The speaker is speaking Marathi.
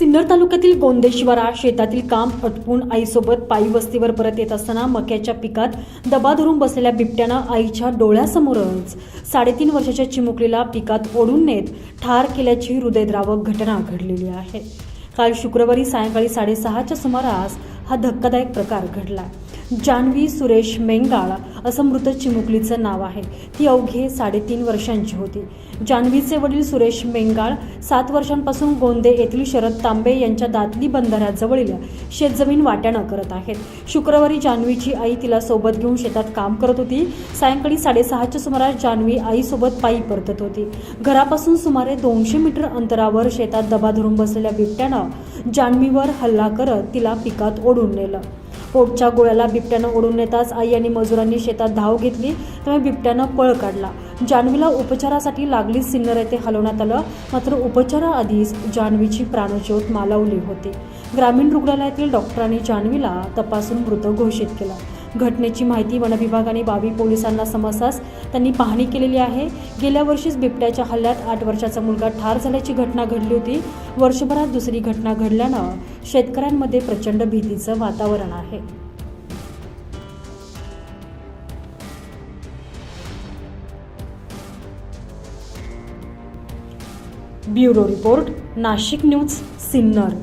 सिन्नर तालुक्यातील गोंदेश्वरा शेतातील काम अटपून आईसोबत पायी वस्तीवर परत येत असताना मक्याच्या पिकात दबा धरून बसलेल्या बिबट्यानं आईच्या डोळ्यासमोरच साडेतीन वर्षाच्या चिमुकलीला पिकात ओढून नेत ठार केल्याची हृदयद्रावक घटना घडलेली आहे. काल शुक्रवारी सायंकाळी साडेसहाच्या सुमारास हा धक्कादायक प्रकार घडला. जान्हवी सुरेश मेंगाळ असं मृत चिमुकलीचं नाव आहे. ती अवघे साडेतीन वर्षांची होती. जान्हवीचे वडील सुरेश मेंगाळ सात वर्षांपासून गोंदे येथील शरद तांबे यांच्या दातली बंधाऱ्याजवळील शेतजमीन वाट्यानं करत आहेत. शुक्रवारी जान्हवीची आई तिला सोबत घेऊन शेतात काम करत होती. सायंकाळी साडेसहाच्या सुमारास जान्हवी आईसोबत पायी परतत होती. घरापासून सुमारे दोनशे मीटर अंतरावर शेतात दबा धरून बसलेल्या बिबट्यानं जान्हवीवर हल्ला करत तिला पिकात ओढून नेलं. पोटच्या गोळ्याला बिबट्यानं ओढून नेताच आई आणि मजुरांनी शेतात धाव घेतली त्यामुळे बिबट्यानं पळ काढला. जान्हवीला उपचारासाठी लागलीच सिन्नर येथे हलवण्यात आलं मात्र उपचाराआधीच जान्हवीची प्राणज्योत मालवली होती. ग्रामीण रुग्णालयातील डॉक्टरांनी जान्हवीला तपासून मृत घोषित केला. घटनेची माहिती वनविभागाने बावी पोलिसांना समजताच त्यांनी पाहणी केलेली आहे. गेल्या वर्षीच बिबट्याच्या हल्ल्यात आठ वर्षाचा मुलगा ठार झाल्याची घटना घडली होती. वर्षभरात दुसरी घटना घडल्यानं शेतकऱ्यांमध्ये प्रचंड भीतीचं वातावरण आहे. Bureau report Nashik news Sinnar.